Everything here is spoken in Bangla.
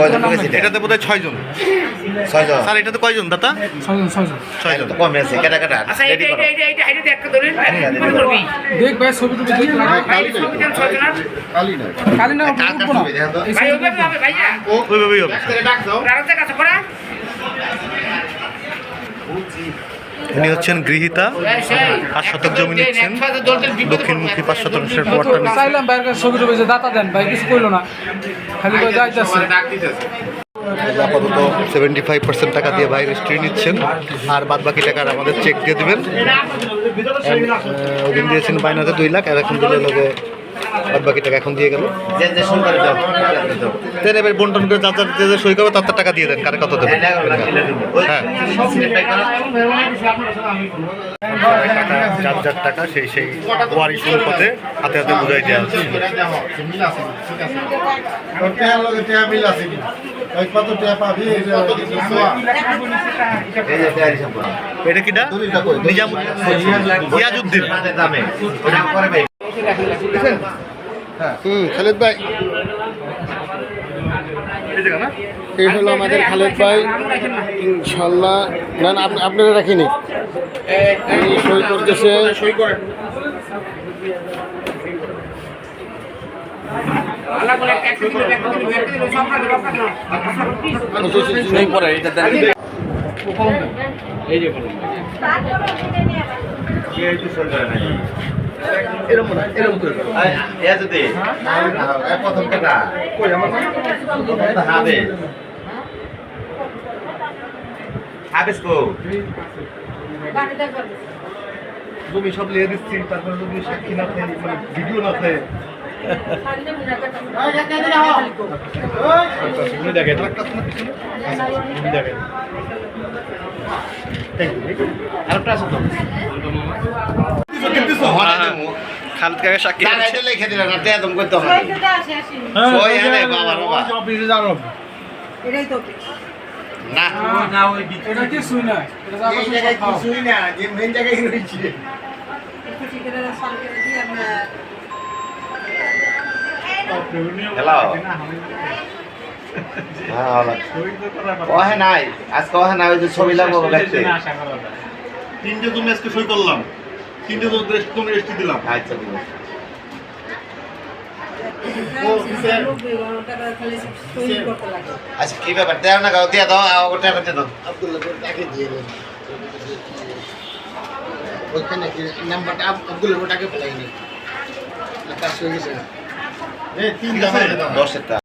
কয়জন ঢুকেছিল এটাতে বোধ হয় ছয়জন। ছয়জন? স্যার এটাতে কয়জন দাদা ছয়জন ছয়জন। ছয়জন। তো কমে আছে কেটা কেটা? আচ্ছা রেডি করো। দেখ ভাই ছবি টবি দেখ কালি না না ভাই ওইভাবে হবে ভাইয়া। হবে কাছে করা উনি হচ্ছেন গৃহীতা পাঁচ শতক জমি নিচ্ছেন। দক্ষিণমুখী পাঁচ শতাংশের পরটা চাইলাম ভাইয়ের কাছে ছবি টবি দাতা দেন ভাই কিছু কইলো না। খালি যাইতেছে। আপাতত সেভেন্টি ফাইভ পার্সেন্ট টাকা দিয়ে ভাই রেজিস্ট্রি নিচ্ছেন আর বাদ বাকি টাকার আমাদের চেক দিয়ে দেবেন। ওদিন দিয়েছেন বাইনাতে দুই লাখ আর এখন দিলে লোকে বাদ বাকি টাকা এখন দিয়ে গেল। দেন এবার বন্টন করে যার যার যে যে সই করবে তার তার টাকা দিয়ে দেন কারে কত দেবেন হ্যাঁ। টাকা যার যার টাকা সেই সেই ওয়ারি শুরু পথে হাতে হাতে বুঝাই দেওয়া হচ্ছে। এটা কিটা? নিজাম হুম খালেদ ভাই। এই হলো আমাদের খালেদ ভাই। ইনশাল্লাহ না না আপনারা রাখিনি সই করতেছে। সই করেন আল্লাহ বলে একটা একটা একটা সব না সব না এ যদি প্রথম কই আমার হবে। হাবিস কো জমি সব লিয়ে দিচ্ছি তারপরে যদি সাক্ষী না থাকে মানে ভিডিও না থাকে উনি দেখেন উনি দেখেন আরেকটা আছে তো। হ্যালো কহে নাই আজ কহে নাই ওই যে ছবি লাগবো দেখতে তিনটে জমি আজকে সই করলাম। তিনটে জমি রেস্টি দিলাম আচ্ছা ঠিক আছে টাকা খালি তৈরি করতে লাগে আচ্ছা কি ব্যাপার দেও না গাও দিয়ে দাও আর ওটা দিয়ে দাও ওইখানে কি নাম্বারটা আব্দুল ওটাকে পেলাইনি কাজ হয়ে গেছে দশেরটা